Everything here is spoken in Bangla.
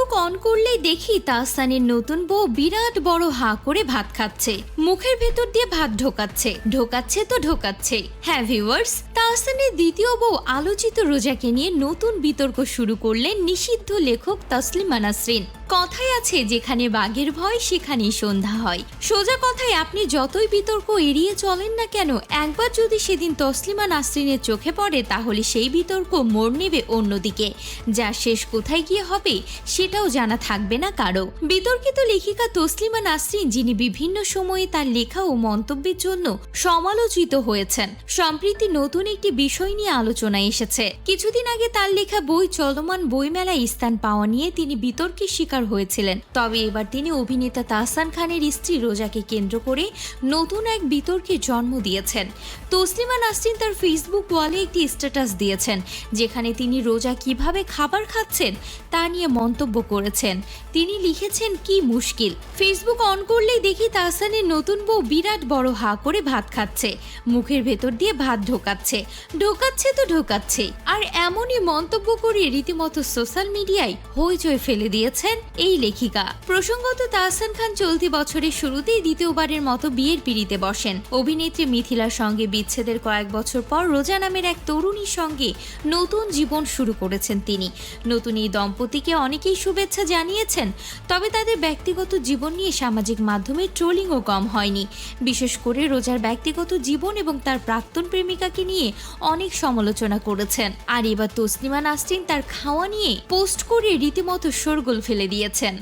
ফেসবুক অন করলেই দেখি তাহসানের নতুন বউ বিরাট বড় হা করে ভাত খাচ্ছে। মুখের ভেতর দিয়ে ভাত ঢোকাচ্ছে। ঢোকাচ্ছে তো ঢোকাচ্ছে। হ্যাঁ ভিউয়ার্স, তাহসানের দ্বিতীয় বউ আলোচিত রোজাকে নিয়ে নতুন বিতর্ক শুরু করলেন নিষিদ্ধ লেখক তসলিমা নাসরিন। কথায় আছে, যেখানে বাঘের ভয়, সেখানেই সন্ধ্যা হয়। সোজা কথায় আপনি যতই বিতর্ক এড়িয়ে চলেন না কেন, একবার যদি সেদিন তসলিমা নাসরিনের চোখে পড়ে, তাহলে সেই বিতর্ক মোড় নেবে অন্যদিকে। যা শেষ কোথায় গিয়ে হবে, সেটাও জানা থাকবে না কারও। বিতর্কিত লেখিকা তসলিমা নাসরিন, যিনি বিভিন্ন সময়ে তার লেখা ও মন্তব্যের জন্য সমালোচিত হয়েছেন, সম্প্রতি নতুন একটি বিষয় নিয়ে আলোচনায় এসেছে। কিছুদিন আগে তার লেখা বই, চলমান বইমেলায় স্থান পাওয়া নিয়ে তিনি বিতর্কের শিকার হয়েছিলেন। তবে এবার তিনি অভিনেতা তাহসান খানের স্ত্রী রোজাকে কেন্দ্র করে নতুন এক বিতর্কে জন্ম দিয়েছেন। তসলিমা নাসরিন তার ফেসবুক ওয়ালে একটি স্ট্যাটাস দিয়েছেন, যেখানে তিনি রোজা কীভাবে খাবার খাচ্ছেন তা নিয়ে মন্তব্য করেছেন। তিনি লিখেছেন, কি মুশকিল। ফেসবুক অন করলেই দেখি তাহসানের নতুন বউ বিরাট বড় হা করে ভাত খাচ্ছে, মুখের ভেতর দিয়ে ভাত ঢোকাচ্ছে। ঢোকাচ্ছে তো ঢোকাচ্ছে আর এমনই মন্তব্য করে রীতিমতো সোশ্যাল মিডিয়ায় হইচই ফেলে দিয়েছেন এই লেখিকা। প্রসঙ্গত তাহসান খান চলতি বছরের শুরুতেই দ্বিতীয়বারের মতো বিয়ের পিড়িতে বসেন। অভিনেত্রী মিথিলার সঙ্গে বিচ্ছেদের কয়েক বছর পর রোজা নামের এক তরুণীর সঙ্গে নতুন জীবন শুরু করেছেন তিনি। নতুন এই দম্পতিকে অনেকেই শুভেচ্ছা জানিয়েছেন, তবে তাদের ব্যক্তিগত জীবন নিয়ে সামাজিক মাধ্যমে ট্রোলিংও কম হয়নি। বিশেষ করে রোজার ব্যক্তিগত জীবন এবং তার প্রাক্তন প্রেমিকাকে নিয়ে অনেক সমালোচনা করেছেন। আর এবার তসলিমা নাসরিন তার খাওয়া নিয়ে পোস্ট করে রীতিমতো শোরগোল ফেলে দিয়েছেন